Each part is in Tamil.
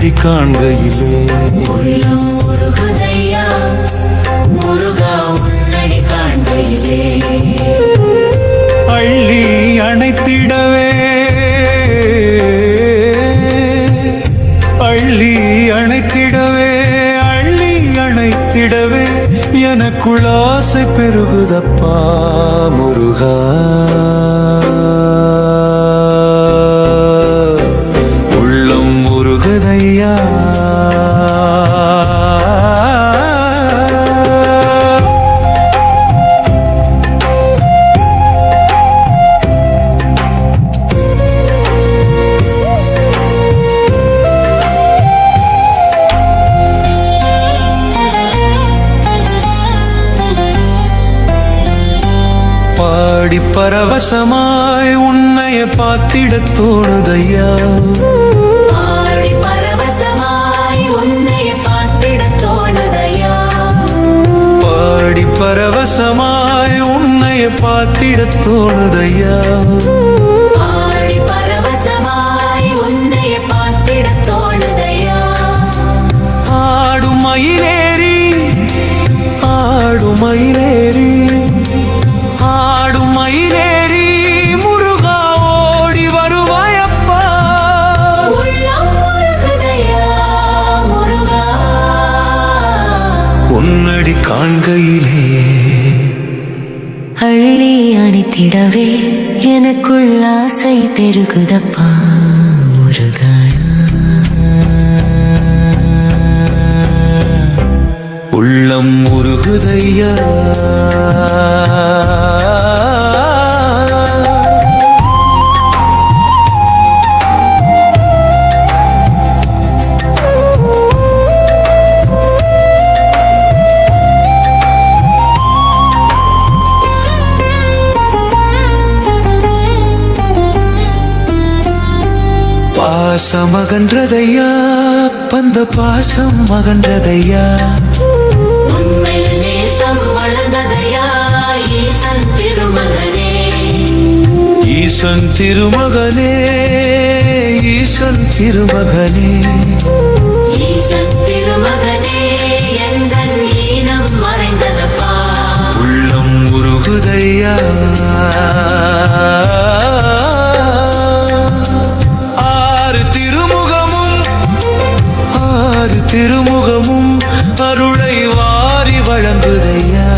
காண்கையிலே. உள்ளம் முருகுதையா முருகா உன்னடி காண்கையிலே. அள்ளி அணைத்திடவே. அள்ளி அணைத்திடவே அள்ளி அணைத்திடவே. எனக்குள் ஆசை பெருகுதப்பா முருகா. பாடி பரவசமாய் உன்னைய பார்த்திட தோணுதையா? பாடி பரவசமாய் உன்னைய பார்த்திட தோணுதையா? ஆடும் மயிலேறி ஆடும் மயிலேறி காண்கையிலே. அள்ளி அணித்திடவே எனக்குள் ஆசை பெருகுதப்பா முருகா. உள்ளம் முருகுதையா பாசம் அகன்றதையா பந்த பாசம் அகன்றதையா ஈசன் திருமகனே. ஈசன் திருமகனே உள்ளம் உருகுதையா? திருமுகமும் அருளை வாரி வழங்குதையா?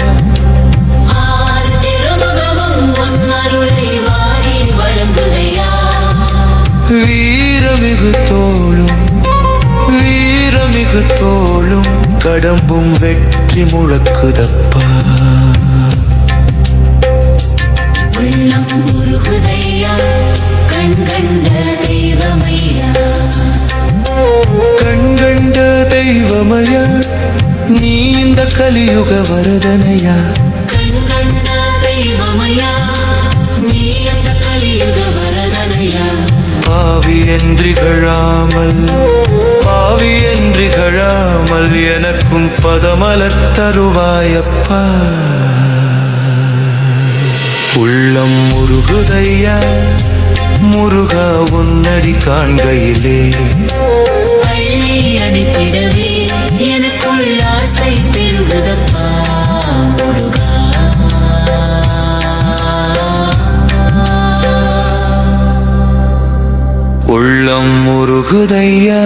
வீரமிகு தோளும் வீரமிகு தோளும் கடம்பும் வெற்றி முழக்குதப்பா. உள்ளம் முருகுதையா கண் கண்ட தெய்வமையா? சிவமய நீ இந்த கலியுக வரதனையா கண் கண்ட தெய்வமையா பாவி என்றிகழாமல் பாவி என்றிகழாமல் எனக்கும் பதமலர் தருவாயப்பா உள்ளம் முருகுதையா முருகா உன்னடி காண்கையிலே அள்ளி எனக்குள் ஆசை பெருகுதப்பா உள்ளம் முருகுதையா.